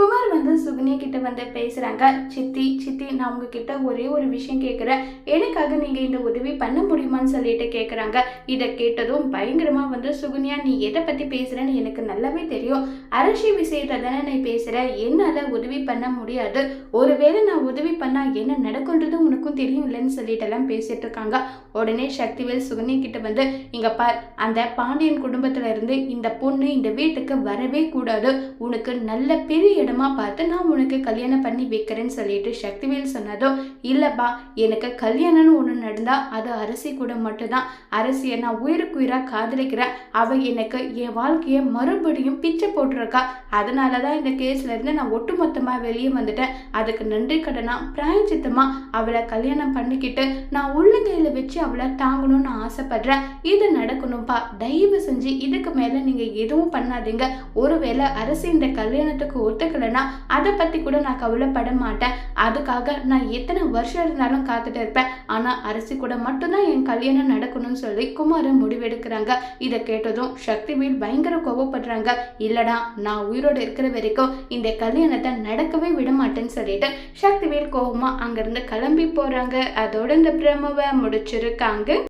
குமார் வந்து சுகன்யா கிட்ட வந்து பேசுகிறாங்க சித்தி சித்தி நான் உங்ககிட்ட ஒரே ஒரு விஷயம் கேட்குறேன் எனக்காக நீங்கள் இந்த உதவி பண்ண முடியுமான்னு சொல்லிட்டு கேட்குறாங்க இதை கேட்டதும் பயங்கரமாக வந்து சுகுனியா நீ எதை பற்றி பேசுகிறேன்னு எனக்கு நல்லாவே தெரியும். அரசி விஷயத்தை தானே நீ பேசுகிறேன் என்னால் உதவி பண்ண முடியாது. ஒருவேளை நான் உதவி பண்ணால் என்ன நடக்குன்றது உனக்கும் தெரியும் இல்லைன்னு சொல்லிட்டு எல்லாம் பேசிட்டு இருக்காங்க. உடனே சக்திவேல் சுகுனி கிட்ட வந்து இங்க பார் அந்த பாண்டியன் குடும்பத்துல இருந்து இந்த பொண்ணு இந்த வீட்டுக்கு வரவே கூடாது. உனக்கு நல்ல பெரிய இடமா பார்த்து நான் உனக்கு கல்யாணம் பண்ணி வைக்கிறேன்னு சொல்லிட்டு சக்திவேல் சொன்னதும் இல்லப்பா எனக்கு கல்யாணம்னு ஒன்று நடந்தா அது அரசி கூட மட்டும்தான். அரசியை நான் உயிருக்கு உயிராக காதலிக்கிறேன். அவள் எனக்கு என் வாழ்க்கையை மறுபடியும் பிச்சை போட்டிருக்கா. அதனால தான் இந்த கேஸ்லேருந்து நான் ஒட்டுமொத்தமாக வெளியே வந்துட்டேன். அதுக்கு நன்றி கடனாக பிராயஞ்சித்தமாக அவளை கல்யாணம் பண்ணிக்கிட்டு நான் உள்ளங்கையில் வச்சு அவளை தாங்கணும்னு ஆசைப்படுறேன். இது நடக்கணும்ப்பா தயவு செஞ்சு இதுக்கு மேலே நீங்கள் எதுவும் பண்ணாதீங்க. ஒருவேளை அரசு இந்த கல்யாணத்துக்கு ஒத்து ஒத்துக்கலைன்னா அதை பத்தி கூட நான் கவலைப்பட மாட்டேன். அதுக்காக நான் எத்தனை வருஷம் இருந்தாலும் காத்துட்டு இருப்பேன். ஆனா அரசி கூட மட்டும்தான் என் கல்யாணம் நடக்கணும்னு சொல்லி குமாரன் முடிவெடுக்கிறாங்க. இதை கேட்டதும் சக்திவேல் பயங்கர கோவப்படுறாங்க. இல்லடா நான் உயிரோடு இருக்கிற வரைக்கும் இந்த கல்யாணத்தை நடக்கவே விட மாட்டேன்னு சொல்லிட்டு சக்திவேல் கோவமா அங்கிருந்து கிளம்பி போறாங்க. அதோட இந்த பிரமவை முடிச்சிருக்காங்க.